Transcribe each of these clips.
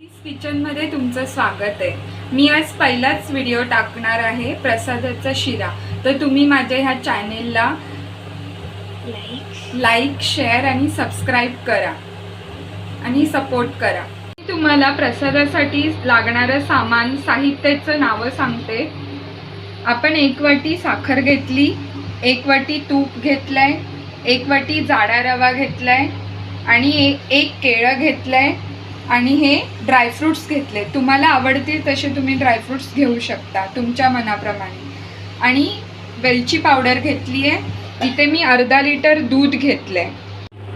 किचनमध्ये तुमचं स्वागत आहे. मी आज पहिलाच व्हिडिओ टाकणार आहे प्रसादाचा शिरा. तर तुम्ही माझ्या ह्या चॅनेलला लाईक शेअर आणि सबस्क्राईब करा. आणि सपोर्ट करा. मी तुम्हाला प्रसादासाठी लागणारं सामान साहित्याचं नावं सांगते. आपण एक वाटी साखर घेतली एक वाटी तूप घेतलंय एक वाटी जाडा रवा घेतलाय आणि एक केळं घेतलंय. आणि हे ड्रायफ्रुट्स घेतले. तुम्हाला आवडतील तसे तुम्ही ड्रायफ्रुट्स घेऊ शकता तुमच्या मनाप्रमाणे. आणि वेलची पावडर घेतली आहे इथे मी अर्धा लिटर दूध घेतलंय.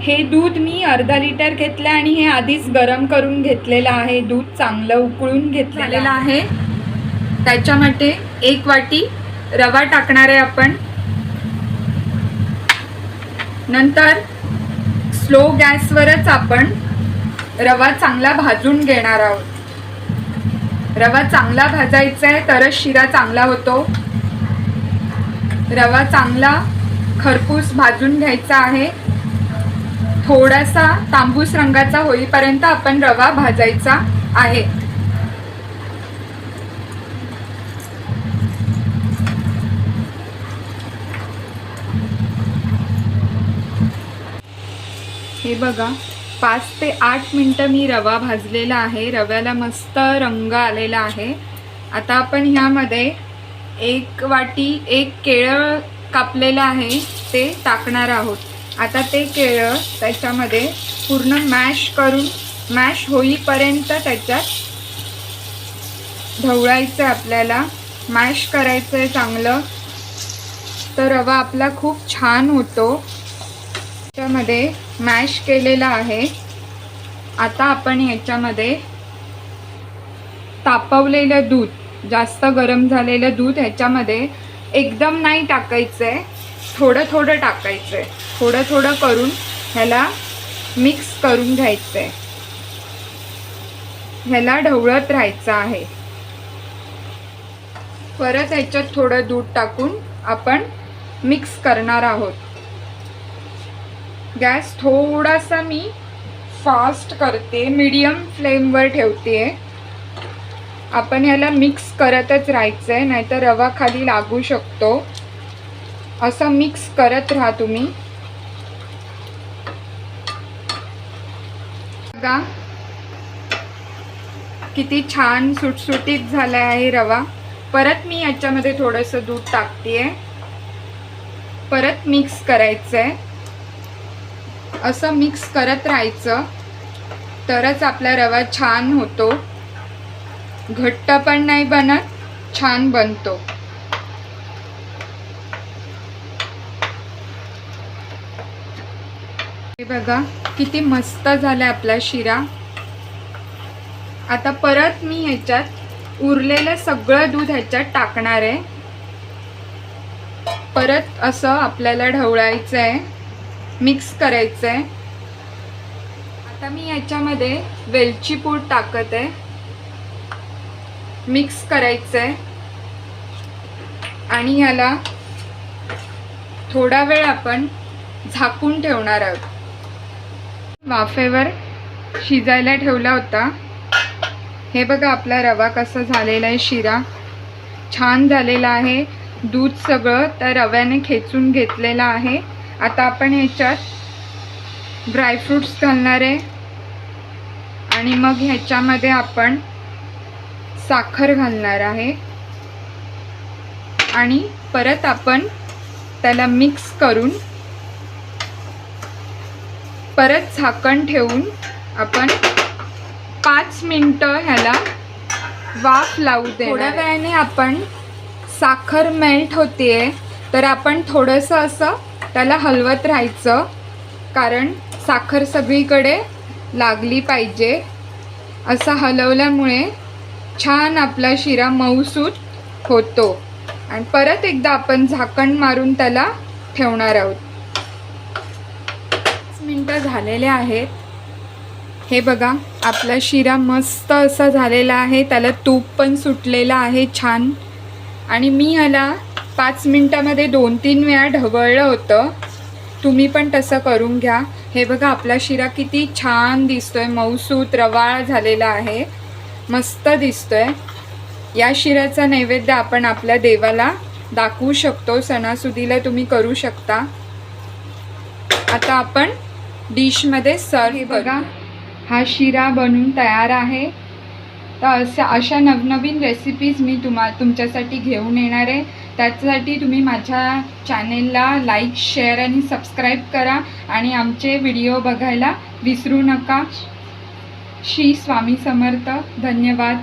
हे दूध मी अर्धा लिटर घेतलं आणि हे आधीच गरम करून घेतलेलं आहे. दूध चांगलं उकळून घेतलेलं आहे. त्याच्यामध्ये एक वाटी रवा टाकणार आहे आपण. नंतर स्लो गॅसवरच आपण रवा चांगला भाजून घेणार आहोत. रवा चांगला भाजायचा आहे तरच शिरा चांगला होतो. रवा चांगला खरपूस भाजून घ्यायचा आहे. थोडासा तांबूस रंगाचा होईपर्यंत आपण रवा भाजायचा आहे. हे बघा. पाच ते आठ मिनटं मी रवा भाजलेला आहे. रव्याला मस्त रंग आलेला आहे. आता आपण ह्यामध्ये एक वाटी एक केळं कापलेलं आहे. ते टाकणार आहोत. आता ते केळं त्याच्यामध्ये पूर्ण मॅश करून मॅश होईपर्यंत त्याच्यात ढवळायचं आहे आपल्याला. मॅश करायचं आहे चांगलं. तर रवा आपला खूप छान होतो. त्याच्यामध्ये मॅश केलेला आहे. आता आपण ह्याच्यामध्ये तापवलेलं दूध जास्त गरम झालेलं दूध ह्याच्यामध्ये एकदम नाही टाकायचं आहे थोडं थोडं टाकायचं आहे थोडं थोडं करून ह्याला मिक्स करून घ्यायचं आहे ह्याला ढवळत राहायचं आहे. परत ह्याच्यात थोडं दूध टाकून आपण मिक्स करणार आहोत. गॅस थोडासा मी फास्ट करते मीडियम फ्लेमवर ठेवते. आपण याला मिक्स करतच राहायचं आहे नाहीतर रवा खाली लागू शकतो. असं मिक्स करत राहा तुम्ही. बघा. किती छान सुटसुटीत झाला आहे रवा. परत मी याच्यामध्ये थोडंसं दूध टाकते आहे परत मिक्स करायचं आहे असं मिक्स करत राहायचं. तरच आपला रवा छान होतो. घट्ट पण नाही बनत छान बनतो. हे बघा किती मस्त झाला आपला शिरा. आता परत मी ह्याच्यात उरलेलं सगळं दूध ह्याच्यात टाकणार आहे. परत असं आपल्याला ढवळायचं आहे मिक्स करायचं आहे आता मी याच्यामध्ये वेलची पूड टाकत. आहे मिक्स करायचं आहे आणि याला थोडा वेळ आपण झाकून ठेवणार आहोत. वाफेवर शिजायला ठेवला होता. हे बघा आपला रवा कसा झालेला आहे शिरा. छान झालेला आहे. दूध सगळं त्या रव्याने खेचून घेतलेलं आहे. आता आपण ह्याच्यात ड्रायफ्रूट्स घालणार आहे. आणि मग ह्याच्यामध्ये आपण साखर घालणार आहे. आणि परत आपण त्याला मिक्स करून परत झाकण ठेवून आपण पाच मिनटं ह्याला वाफ लावू दे थोड्या वेळाने आपण साखर मेल्ट होते तर आपण थोडंसं असं त्याला हलवत राहायचं. कारण साखर सगळीकडे लागली पाहिजे. असं हलवल्यामुळे छान आपला शिरा मऊसूत होतो. आणि परत एकदा आपण झाकण मारून त्याला ठेवणार आहोत. पाच मिनटं झालेले आहेत. हे बघा आपला शिरा मस्त असा झालेला आहे. त्याला तूप पण सुटलेला आहे छान. आणि मी याला पाच मिनटामध्ये दोन तीन वेळा ढवळलं होतं. तुम्ही पण तसं करून घ्या. हे बघा आपला शिरा किती छान दिसतोय. मऊसूत रवाळ झालेला आहे. मस्त दिसतोय. या शिऱ्याचा नैवेद्य आपण आपल्या देवाला दाखवू शकतो. सणासुदीला तुम्ही करू शकता. आता आपण डिशमध्ये सर्व बघा हा शिरा बनून तयार आहे. तर अशा अशा नवनवीन रेसिपीज मी तुम्हा तुमच्यासाठी घेऊन येणार आहे. त्याच्यासाठी तुम्ही माझ्या चॅनेलला लाईक शेअर आणि सबस्क्राईब करा आणि आमचे व्हिडिओ बघायला विसरू नका. श्री स्वामी समर्थ. धन्यवाद.